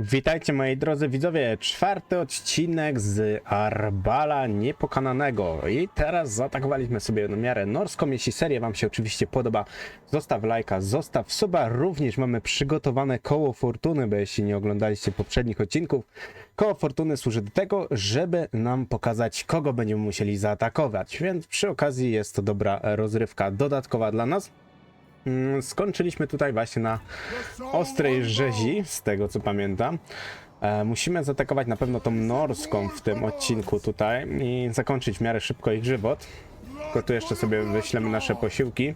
Witajcie moi drodzy widzowie, czwarty odcinek z Arbala Niepokonanego. I teraz zaatakowaliśmy sobie na miarę norską, jeśli seria wam się oczywiście podoba, zostaw lajka, zostaw suba, również mamy przygotowane koło fortuny, bo jeśli nie oglądaliście poprzednich odcinków, koło fortuny służy do tego, żeby nam pokazać kogo będziemy musieli zaatakować, więc przy okazji jest to dobra rozrywka dodatkowa dla nas. Mm, Skończyliśmy tutaj właśnie na ostrej rzezi, z tego co pamiętam. E, musimy zaatakować na pewno tą norską w tym odcinku tutaj i zakończyć w miarę szybko ich żywot. Tylko tu jeszcze sobie wyślemy nasze posiłki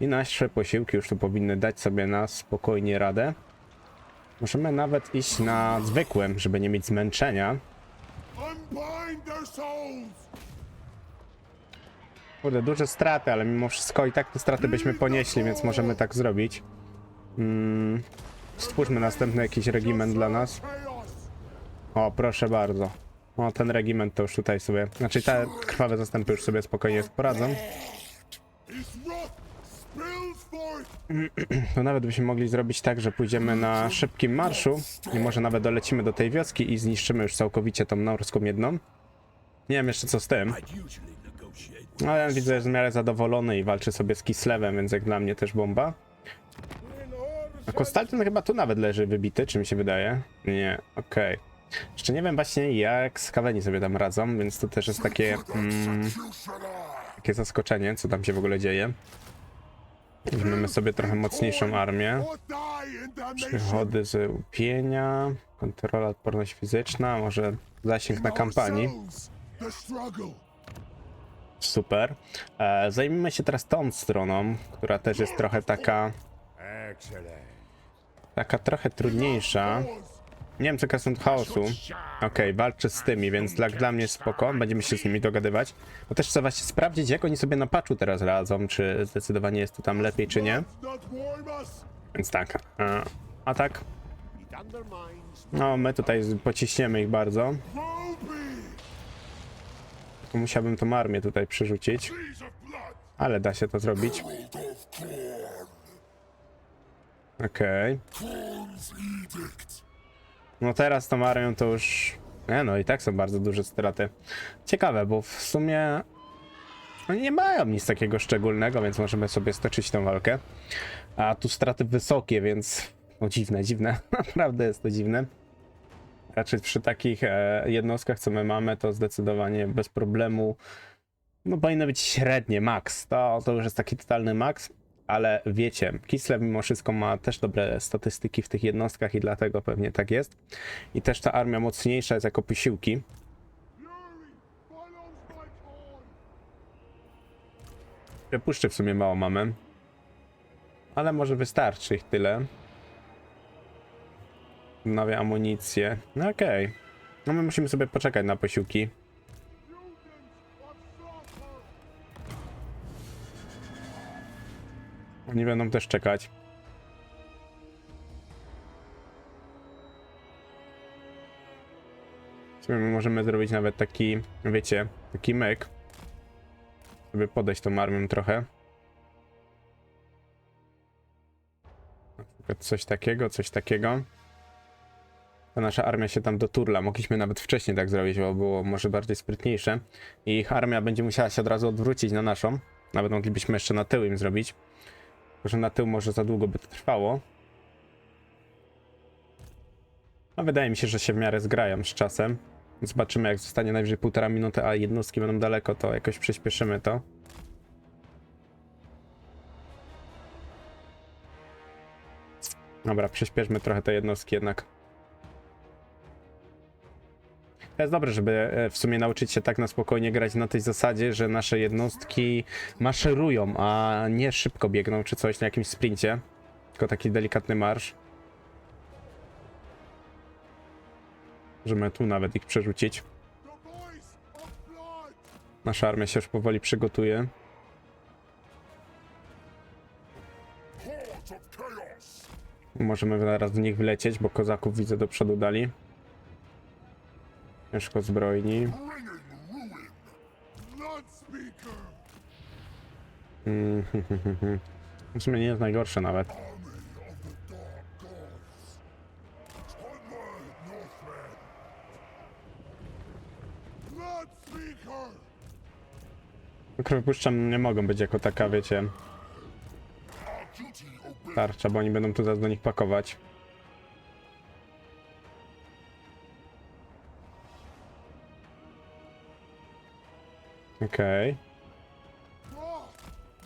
i nasze posiłki już tu powinny dać sobie na spokojnie radę. Możemy nawet iść na zwykłym, żeby nie mieć zmęczenia. Kurde, duże straty, ale mimo wszystko i tak te straty byśmy ponieśli, więc możemy tak zrobić. Mm, stwórzmy następny jakiś regiment dla nas. O, proszę bardzo. O, ten regiment to już tutaj sobie. Znaczy, te krwawe zastępy już sobie spokojnie poradzą. To nawet byśmy mogli zrobić tak, że pójdziemy na szybkim marszu i może nawet dolecimy do tej wioski i zniszczymy już całkowicie tą norską jedną. Nie wiem jeszcze co z tym. No, ja widzę, że jest w miarę zadowolony i walczy sobie z Kislewem, więc jak dla mnie też bomba. A Konstantin chyba tu nawet leży wybity, czy mi się wydaje? Nie, okej. Jeszcze nie wiem właśnie jak skaweni sobie tam radzą, więc to też jest takie, mm, takie zaskoczenie, co tam się w ogóle dzieje. Weźmiemy sobie trochę mocniejszą armię. Przychody z upienia, kontrola, odporność fizyczna, może zasięg na kampanii. Super. E, zajmijmy się teraz tą stroną, która też jest trochę taka, taka trochę trudniejsza. Nie wiem, co kwestią chaosu. Okej, walczy z tymi, więc dla, dla mnie spoko, będziemy się z nimi dogadywać. Bo też chcę właśnie sprawdzić, jak oni sobie na patchu teraz radzą, czy zdecydowanie jest to tam lepiej, czy nie. Więc tak. E, a tak, no my tutaj pociśniemy ich bardzo. Tu musiałbym tą armię tutaj przerzucić, ale da się to zrobić. Okej. Edict! No teraz tą armią to już... Nie no, i tak są bardzo duże straty. Ciekawe, bo w sumie... Oni nie mają nic takiego szczególnego, więc możemy sobie stoczyć tą walkę. A tu straty wysokie, więc... No dziwne, dziwne. Naprawdę jest to dziwne. Raczej przy takich e, jednostkach, co my mamy, to zdecydowanie bez problemu... No powinno być średnie, max. To, to już jest taki totalny max. Ale wiecie, Kislev mimo wszystko ma też dobre statystyki w tych jednostkach i dlatego pewnie tak jest. I też ta armia mocniejsza jest jako posiłki. Przepuszczy w sumie mało mamy. Ale może wystarczy ich tyle. Nowe amunicje. No okej. No my musimy sobie poczekać na posiłki. Oni będą też czekać. My możemy zrobić nawet taki, wiecie, taki myk. Żeby podejść tą armią trochę. Na przykład coś takiego, coś takiego. Nasza armia się tam doturla. Mogliśmy nawet wcześniej tak zrobić, bo było może bardziej sprytniejsze. I ich armia będzie musiała się od razu odwrócić na naszą. Nawet moglibyśmy jeszcze na tył im zrobić. Tylko, że na tył może za długo by to trwało. No wydaje mi się, że się w miarę zgrają z czasem. Zobaczymy jak zostanie najwyżej półtora minuty, a jednostki będą daleko, to jakoś przyspieszymy to. Dobra, przyspieszmy trochę te jednostki jednak. To jest dobre, żeby e, w sumie nauczyć się tak na spokojnie grać na tej zasadzie, że nasze jednostki maszerują, a nie szybko biegną czy coś na jakimś sprincie. Tylko taki delikatny marsz. Możemy tu nawet ich przerzucić. Nasza armia się już powoli przygotuje. Możemy zaraz w nich wlecieć, bo kozaków widzę do przodu dali. Ciężko zbrojni. Mm, w sumie nie jest najgorsze nawet. Krew nie mogą być jako taka, wiecie. Tarcza, bo oni będą tu zaraz do nich pakować. Okej.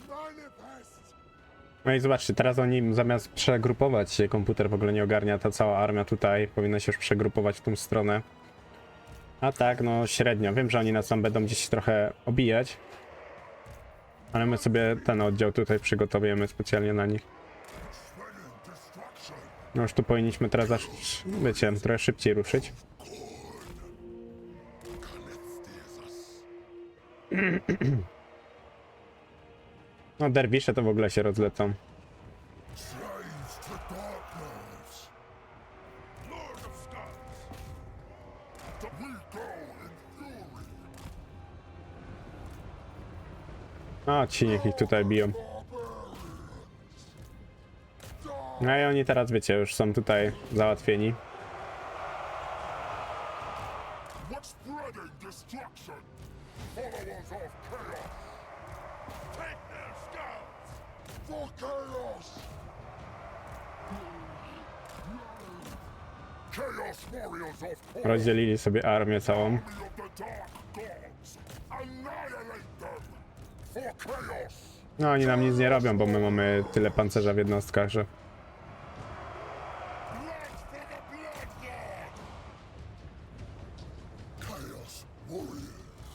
Manifest! No i zobaczcie, teraz oni zamiast przegrupować się, komputer w ogóle nie ogarnia, ta cała armia tutaj powinna się już przegrupować w tą stronę. A tak, no średnio. Wiem, że oni nas tam będą gdzieś trochę obijać. Ale my sobie ten oddział tutaj przygotowujemy specjalnie na nich. No już tu powinniśmy teraz, wiecie, trochę szybciej ruszyć. No derwisze to w ogóle się rozlecą. Slaves to darkness! Lord of Scars! We go in fury! O, ci niech ich tutaj biją. No i oni teraz, wiecie, już są tutaj załatwieni. Sobie armię całą. No oni nam nic nie robią, bo my mamy tyle pancerza w jednostkach, że...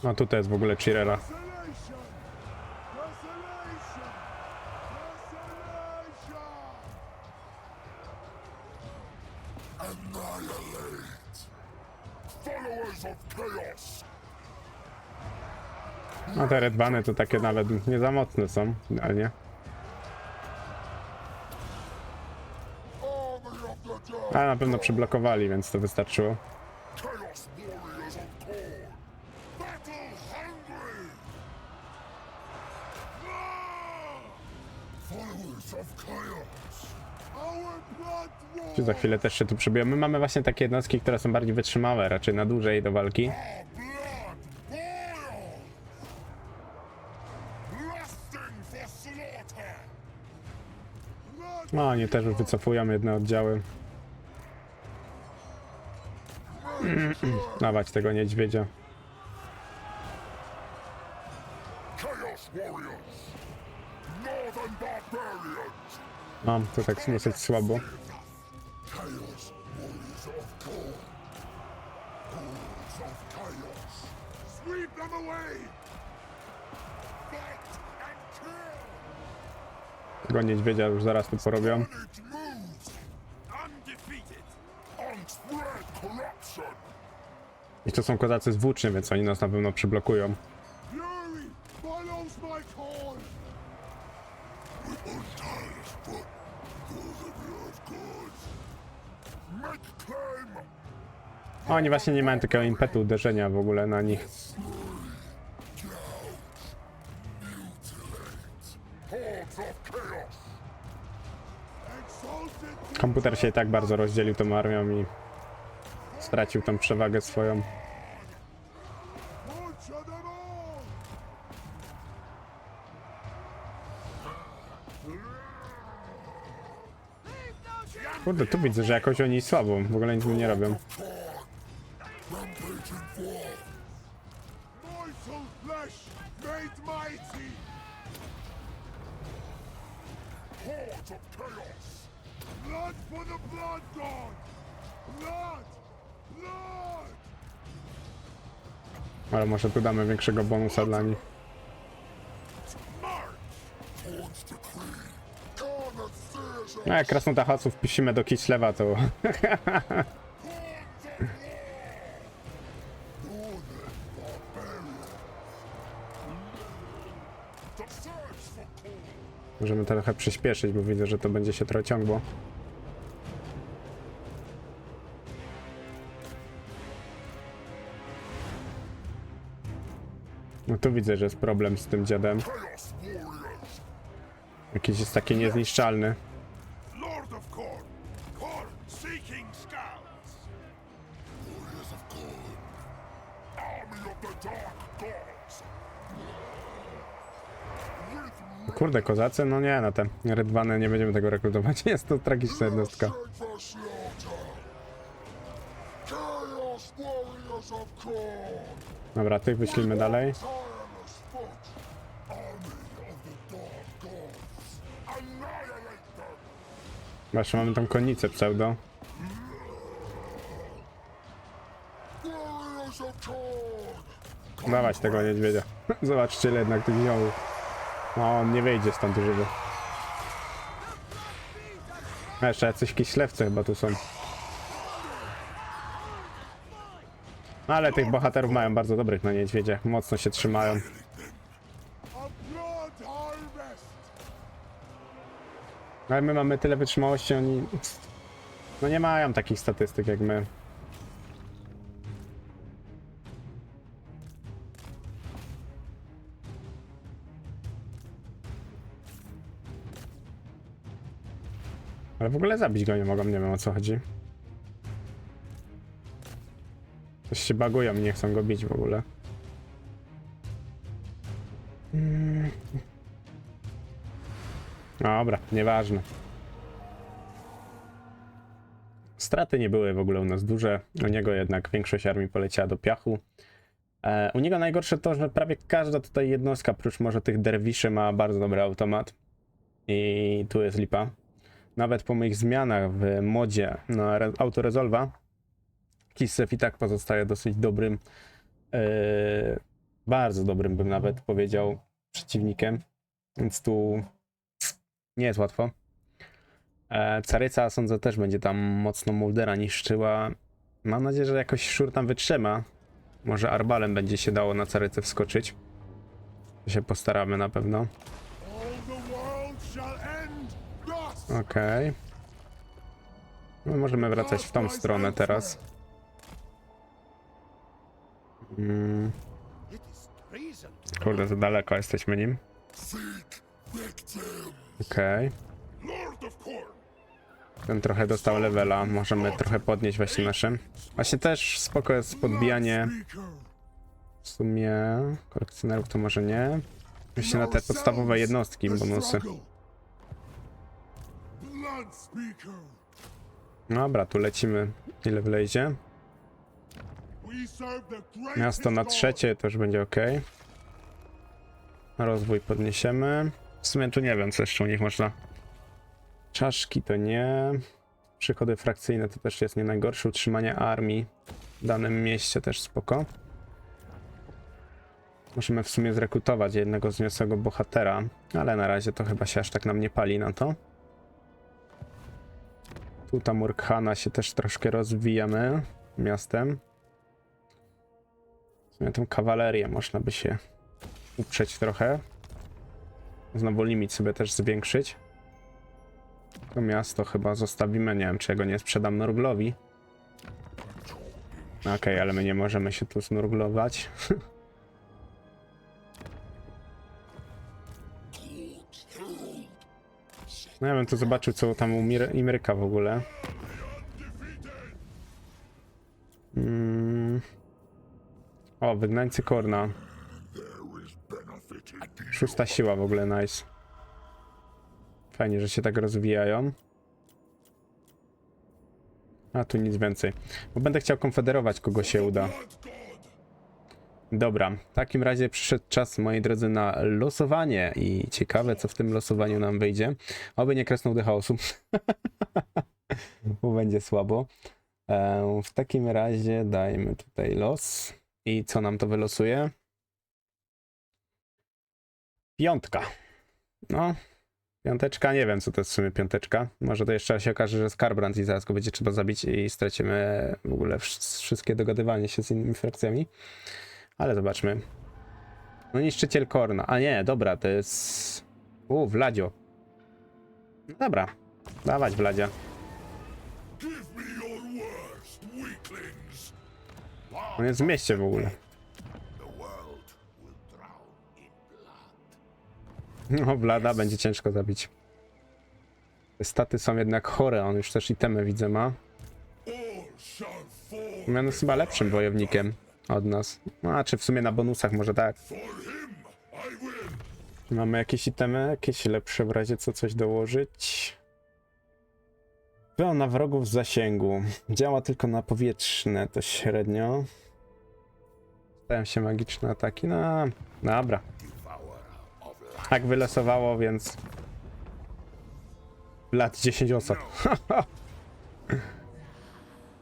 No tutaj jest w ogóle Chirela. Redbany to takie nawet nie za mocne są, ale nie. Ale na pewno przyblokowali, więc to wystarczyło. Za chwilę też się tu przebiją. My mamy właśnie takie jednostki, które są bardziej wytrzymałe, raczej na dłużej do walki. No oni też już wycofują jedne oddziały. Dawać tego niedźwiedzia. No, to tak dosyć słabo. Tego niedźwiedzia już zaraz tu porobią. I to są kozacy z włóczni, więc oni nas na pewno przyblokują. Oni właśnie nie mają takiego impetu uderzenia w ogóle na nich. Komputer się i tak bardzo rozdzielił tą armią i stracił tą przewagę swoją. Kurde, tu widzę, że jakoś oni słabo, w ogóle nic mi nie robią. Może tu damy większego bonusa dla nich. No jak krasnodachowców wpisimy do Kislewa, to możemy trochę przyspieszyć, bo widzę, że to będzie się trochę ciągło. No tu widzę, że jest problem z tym dziadem. Jakiś jest taki niezniszczalny. Kurde, kozacy? No nie, no te rydwany nie będziemy tego rekrutować. Jest to tragiczna jednostka. Dobra, tych wyślimy dalej. Właśnie mamy tą konnicę pseudo. Dawać tego niedźwiedzia. Zobaczcie ile jednak tych ziołów. No, on nie wyjdzie stąd żywy. Jeszcze jacyś kiślewcy chyba tu są. Ale tych bohaterów mają bardzo dobrych na niedźwiedziach. Mocno się trzymają. Ale my mamy tyle wytrzymałości, oni... No nie mają takich statystyk jak my. Ale w ogóle zabić go nie mogą, nie wiem o co chodzi. Coś się bagują i nie chcą go bić w ogóle. Dobra, nieważne. Straty nie były w ogóle u nas duże. U niego jednak większość armii poleciała do piachu. E, u niego najgorsze to, że prawie każda tutaj jednostka, prócz może tych derwiszy, ma bardzo dobry automat. I tu jest lipa. Nawet po moich zmianach w modzie na re- autorezolwa, Kislev i tak pozostaje dosyć dobrym, e, bardzo dobrym bym nawet powiedział, przeciwnikiem. Więc tu nie jest łatwo. E, Caryca sądzę też będzie tam mocno Muldera niszczyła. Mam nadzieję, że jakoś szur tam wytrzyma. Może arbalem będzie się dało na Carycę wskoczyć. To się postaramy na pewno. Okej. No, możemy wracać w tą stronę teraz. Mm, kurde, za daleko jesteśmy nim. Okej. Korn. Ten trochę dostał levela, możemy trochę podnieść właśnie naszym. Właśnie też spoko jest podbijanie w sumie kolekcjonerów to może nie. Oczywiście na te podstawowe jednostki bonusy. Dobra, tu lecimy ile wlezie. Miasto na trzecie już będzie ok. Rozwój podniesiemy. W sumie tu nie wiem co jeszcze u nich można. Czaszki to nie. Przychody frakcyjne to też jest nie najgorsze. Utrzymanie armii w danym mieście też spoko. Możemy w sumie zrekrutować jednego zniosłego bohatera, ale na razie to chyba się aż tak nam nie pali na to. Tu ta Murkhana się też troszkę rozwijamy miastem. Sumie tą kawalerię można by się uprzeć trochę. Znowu limit sobie też zwiększyć. To miasto chyba zostawimy, nie wiem czy nie sprzedam Nurglowi. Okej, ale my nie możemy się tu znurglować. No ja bym tu zobaczył co tam u Imryka w ogóle. O, wygnańcy Korna. Szósta siła w ogóle, nice. Fajnie, że się tak rozwijają. A tu nic więcej. Bo będę chciał konfederować, kogo się uda. Dobra, w takim razie przyszedł czas, moi drodzy, na losowanie i ciekawe, co w tym losowaniu nam wyjdzie. Oby nie kresnął do chaosu, bo będzie słabo. E, w takim razie dajmy tutaj los i co nam to wylosuje? Piątka. No, piąteczka, nie wiem, co to jest w sumie piąteczka. Może to jeszcze się okaże, że Skarbrand i zaraz go będzie trzeba zabić i stracimy w ogóle wsz- wszystkie dogadywanie się z innymi frakcjami. Ale zobaczmy. No niszczyciel Korna. A nie, dobra, to jest... U, Vladio. No dobra, dawać Vladia. On jest w mieście w ogóle. No, Vlada będzie ciężko zabić. Te staty są jednak chore, on już też itemy widzę ma. On jest chyba lepszym wojownikiem. od nas. No, a czy w sumie na bonusach może tak. Mamy jakieś itemy, jakieś lepsze w razie co coś dołożyć. Wełna wrogów w zasięgu. Działa tylko na powietrzne, to średnio. Stają się magiczne ataki. No, dobra. Tak wylosowało, więc. Lat 10 osób.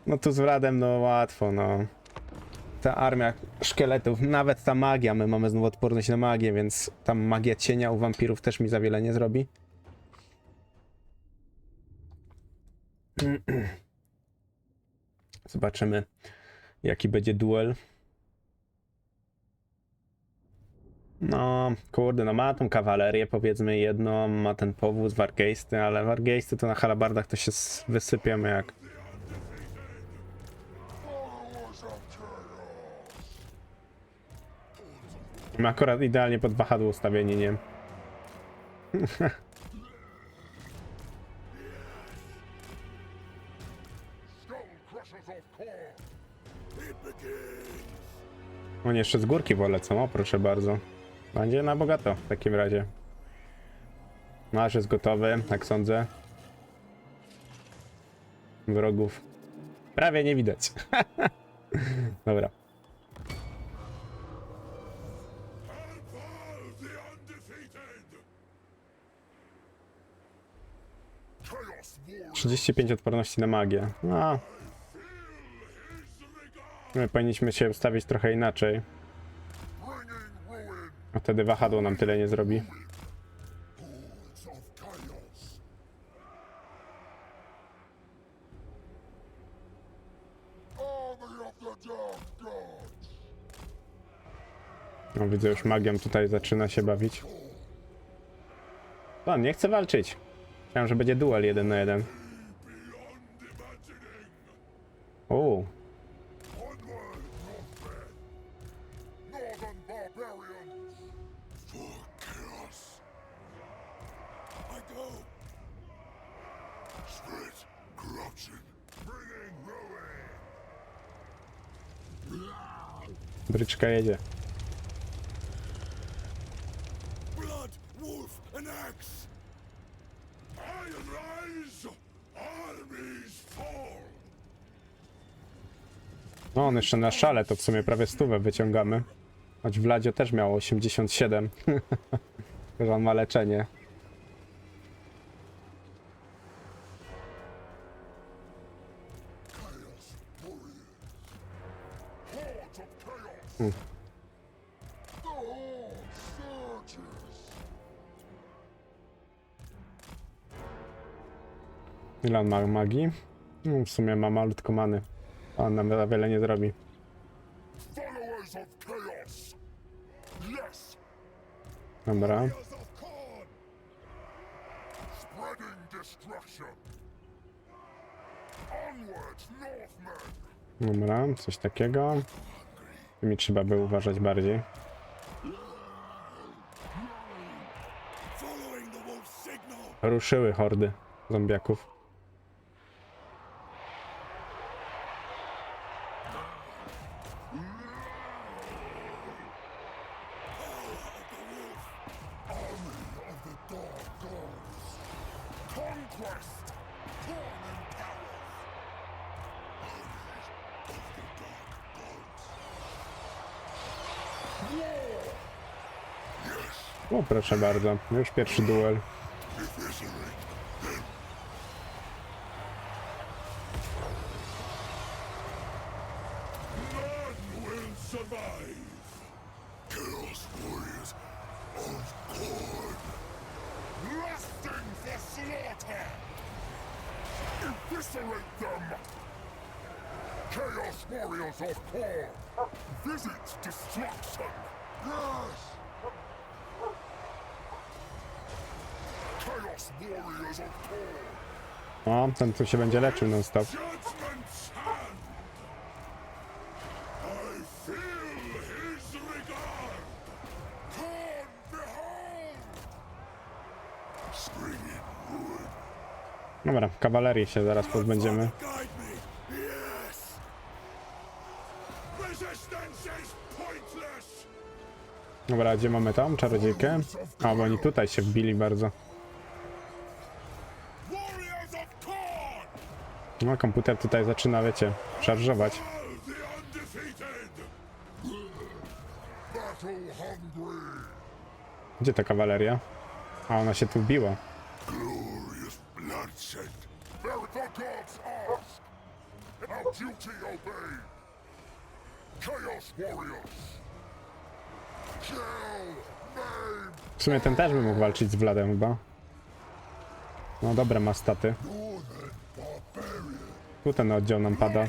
no tu z Radem, no łatwo, no. Ta armia szkieletów, nawet ta magia, my mamy znowu odporność na magię, więc tam magia cienia u wampirów też mi za wiele nie zrobi. Zobaczymy, jaki będzie duel. No, kurde, no ma tą kawalerię, powiedzmy jedną, ma ten powóz wargeisty, ale wargeisty to na halabardach to się wysypiemy jak... Ma akurat idealnie pod wahadło ustawieni, nie? Oni jeszcze z górki wolę, co? O, proszę bardzo. Będzie na bogato w takim razie. Nasz jest gotowy, jak sądzę. Wrogów prawie nie widać. Dobra. War. 35 odporności na magię. No, my powinniśmy się ustawić trochę inaczej. A wtedy wahadło nam tyle nie zrobi. No widzę już magią tutaj zaczyna się bawić. O, nie chce walczyć. Myślałem, że będzie duel jeden na jeden. Uuu, bryczka jedzie. Blood, wolf, and axe. Iron rise. Armies fall. No on jeszcze na szale to w sumie prawie stówę wyciągamy. Choć Vladio też miał 87. Tylko, że on ma leczenie. Hmm. Ma magii? No, w sumie ma malutko many. On nam wiele nie zrobi. Dobra. Dobra, coś takiego. Mi trzeba by uważać bardziej. Ruszyły hordy zombiaków. Conquest. O, proszę bardzo. Już pierwszy duel. O, ten tu się będzie leczył non stop. Dobra, kawalerii się zaraz pozbędziemy. Dobra, gdzie mamy tam czarodziejkę? A, bo oni tutaj się wbili bardzo. No, komputer tutaj zaczyna, wiecie, szarżować. Gdzie ta kawaleria? A, ona się tu wbiła. W sumie ten też by mógł walczyć z Wladem chyba. No dobre ma staty. Tu ten oddział nam pada.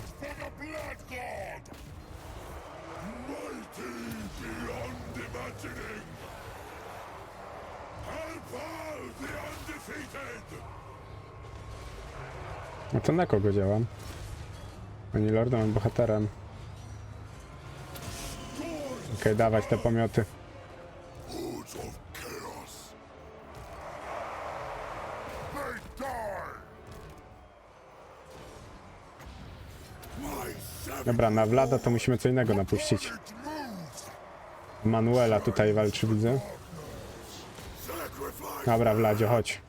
No to na kogo działam? Ani lordem, bohaterem. Okej, dawać te pomioty. Dobra, na Vlada to musimy co innego napuścić. Manuela tutaj walczy, widzę. Dobra, Vladzie, chodź.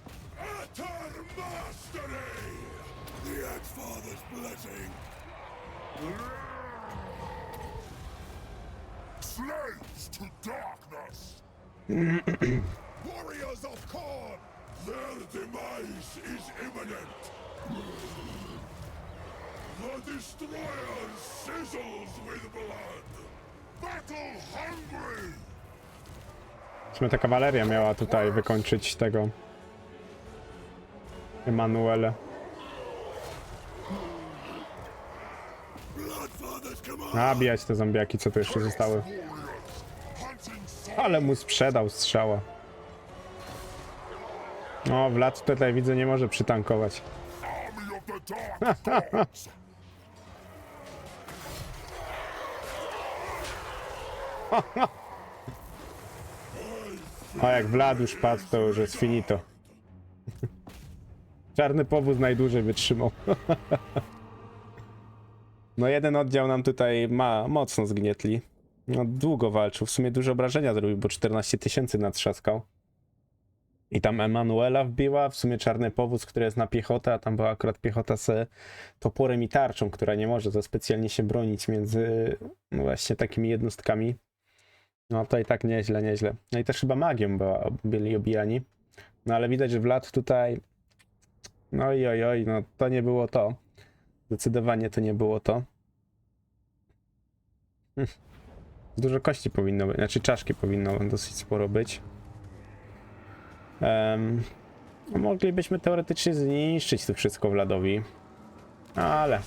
Warriors of Korn! Their demise is imminent! The Destroyer sizzles with blood! Battle hungry! W sumie ta kawaleria miała tutaj wykończyć tego. Emanuele. Nabijać te zombiaki, co tu jeszcze zostały. Ale mu sprzedał strzała. O, Vlad tutaj widzę nie może przytankować. Army of the Dark Gods! A jak Vlad już padł, to już jest finito. Czarny powóz najdłużej wytrzymał. No jeden oddział nam tutaj ma mocno zgnietli. No długo walczył, w sumie duże obrażenia zrobił, bo 14 tysięcy natrzaskał. I tam Emanuela wbiła, w sumie czarny powóz, który jest na piechotę, a tam była akurat piechota z toporem i tarczą, która nie może za specjalnie się bronić między no właśnie takimi jednostkami. No to i tak nieźle, nieźle. No i też chyba magią była, byli obijani. No ale widać, że Vlad tutaj. No i oj, oj, no to nie było to. Zdecydowanie to nie było to. Hm. Dużo kości powinno być, znaczy czaszki powinno dosyć sporo być. No moglibyśmy teoretycznie zniszczyć to wszystko Vladowi. Ale.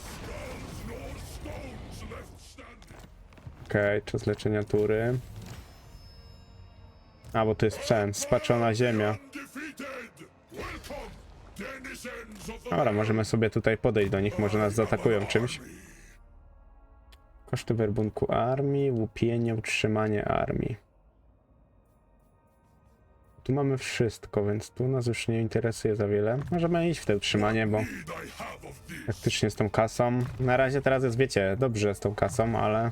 Okej, czas leczenia tury. A, bo to jest ten, spaczona ziemia. Dobra, możemy sobie tutaj podejść do nich, może nas zaatakują czymś. Koszty werbunku armii, łupienie, utrzymanie armii. Tu mamy wszystko, więc tu nas już nie interesuje za wiele. Możemy iść w te utrzymanie, bo faktycznie z tą kasą. Na razie teraz jest, wiecie, dobrze z tą kasą, ale...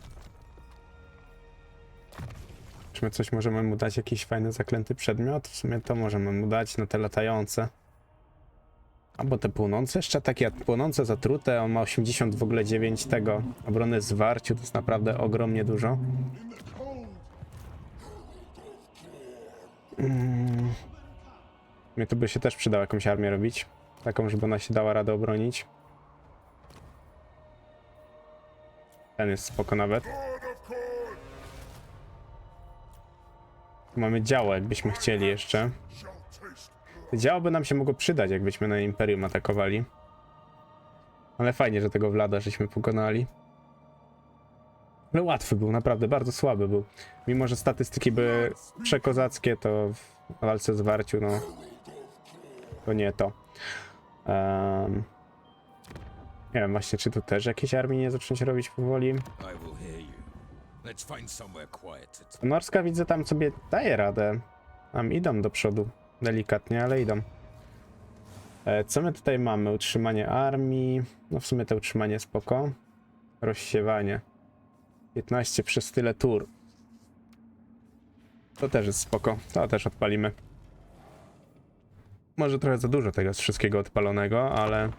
Czy my coś możemy mu dać, jakiś fajny zaklęty przedmiot? W sumie to możemy mu dać na te latające. Albo te płonące, jeszcze takie płonące, zatrute, on ma 80 w ogóle 9 tego obrony zwarciu, to jest naprawdę ogromnie dużo. Mm. Mnie to by się też przydało jakąś armię robić, taką, żeby ona się dała radę obronić. Ten jest spoko nawet. Mamy działo, jakbyśmy chcieli jeszcze. Działo by nam się mogło przydać, jakbyśmy na Imperium atakowali. Ale fajnie, że tego Vlada żeśmy pokonali. Ale łatwy był, naprawdę bardzo słaby był. Mimo, że statystyki były przekozackie, to w walce z Warciu, no... To nie to. Em, nie wiem właśnie, czy tu też jakieś armii nie zacząć robić powoli. Let's find somewhere quiet. Norska widzę tam sobie daje radę. Tam idą do przodu. Delikatnie, ale idą. E, co my tutaj mamy? Utrzymanie armii. No w sumie to utrzymanie spoko. Rozsiewanie. 15 przez tyle tur. To też jest spoko. To też odpalimy. Może trochę za dużo tego z wszystkiego odpalonego, ale...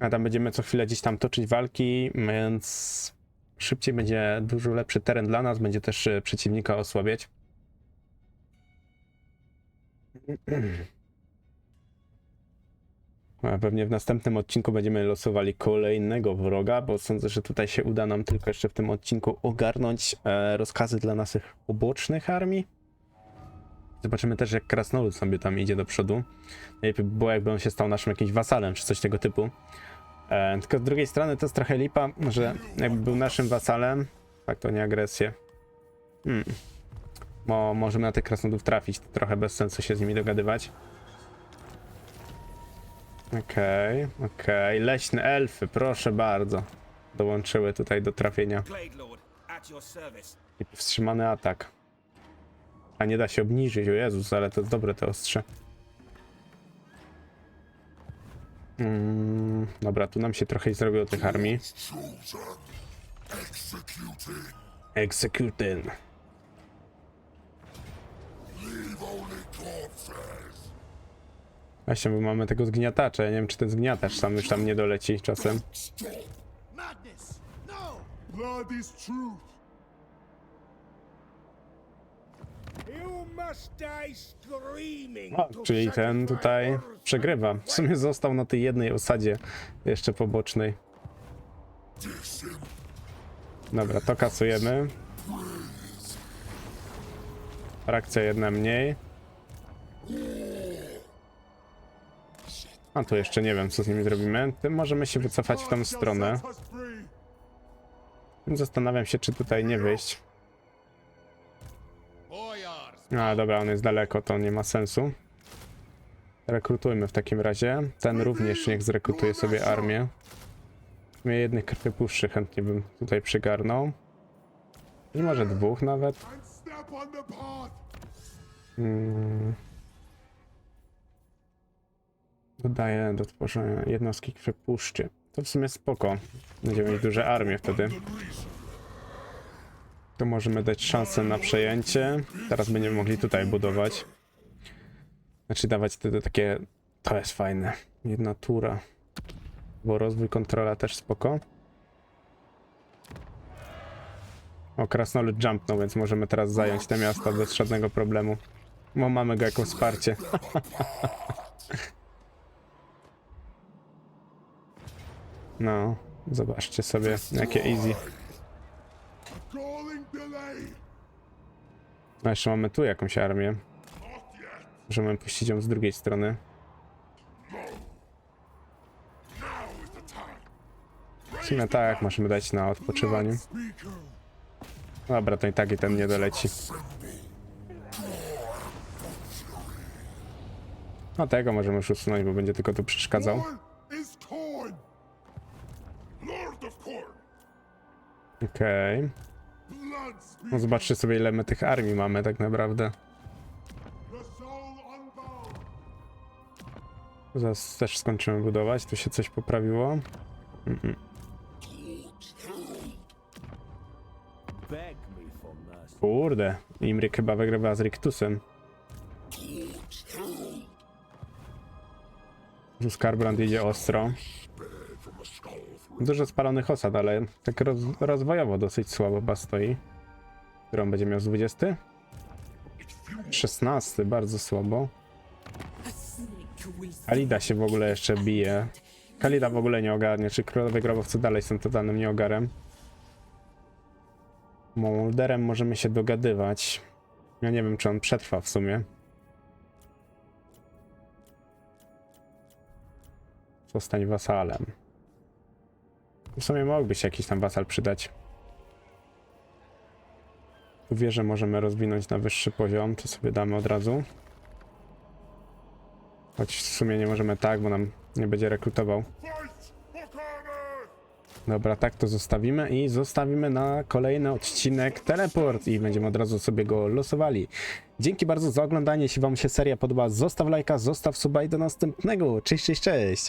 A tam będziemy co chwilę gdzieś tam toczyć walki, więc szybciej będzie dużo lepszy teren dla nas, będzie też e, przeciwnika osłabiać. Pewnie w następnym odcinku będziemy losowali kolejnego wroga, bo sądzę, że tutaj się uda nam tylko jeszcze w tym odcinku ogarnąć e, rozkazy dla naszych pobocznych armii. Zobaczymy też, jak Krasnolud sobie tam idzie do przodu. Najlepiej by było, jakby on się stał naszym jakimś wasalem, czy coś tego typu. E, tylko z drugiej strony to jest trochę lipa, że jakby był naszym wasalem, tak to nie agresję. Hmm. Bo możemy na tych krasnodów trafić, to trochę bez sensu się z nimi dogadywać. Okej, okej. Leśne elfy, proszę bardzo. Dołączyły tutaj do trafienia. I atak. A nie da się obniżyć, o Jezus, ale to jest dobre te ostrze. Mm, dobra, tu nam się trochę zrobiło tych armii. Executing. Właśnie, bo mamy tego zgniatacza. Ja nie wiem, czy ten zgniatacz sam już tam nie doleci czasem. No! Blood is truth. O, czyli ten tutaj przegrywa. W sumie został na tej jednej osadzie jeszcze pobocznej. Dobra, to kasujemy. Frakcja jedna mniej. A tu jeszcze nie wiem, co z nimi zrobimy. Tym możemy się wycofać w tą stronę. Zastanawiam się, czy tutaj nie wyjść. A, dobra, on jest daleko, to nie ma sensu. Rekrutujmy w takim razie. Ten również niech zrekrutuje sobie armię. Sumie jednych krwiopłuszczy chętnie bym tutaj przygarnął. I może dwóch nawet. And step on the path. Mm. Dodaję do tworzenia jednostki krwiopłuszczy. To w sumie spoko. Będziemy mieć duże armie wtedy. To możemy dać szansę na przejęcie. Teraz będziemy mogli tutaj budować. Znaczy dawać wtedy takie... To jest fajne. Jedna tura. Bo rozwój kontrola też spoko. O, Krasnolud jumpnął, więc możemy teraz zająć te miasta bez żadnego problemu. Bo mamy go jako wsparcie. No, zobaczcie sobie, jakie easy. No jeszcze mamy tu jakąś armię. Możemy puścić ją z drugiej strony. W sumie tak, możemy dać na odpoczywaniu. Dobra, to i tak i ten nie doleci. No tego możemy już usunąć, bo będzie tylko tu przeszkadzał. Okej. Blood No zobaczcie sobie ile my tych armii mamy tak naprawdę. Zaraz też skończymy budować, tu się coś poprawiło. Kurde, Imrik chyba wygrywa z Riktusem. Tu Skarbrand idzie ostro. Dużo spalonych osad, ale tak roz, rozwojowo dosyć słabo chyba stoi. Którą będzie miał z 20? 16, bardzo słabo. Kalida się w ogóle jeszcze bije. Kalida w ogóle nie ogarnie, czy królowie grobowcy dalej są totalnym nieogarem. Molderem możemy się dogadywać. Ja nie wiem, czy on przetrwa w sumie. Zostań wasalem. W sumie mógłby się jakiś tam wasal przydać. Wieżę możemy rozwinąć na wyższy poziom, to sobie damy od razu. Choć w sumie nie możemy tak, bo nam nie będzie rekrutował. Dobra, tak to zostawimy i zostawimy na kolejny odcinek teleport i będziemy od razu sobie go losowali. Dzięki bardzo za oglądanie, jeśli wam się seria podoba, zostaw lajka, zostaw suba i do następnego. Cześć, cześć, cześć!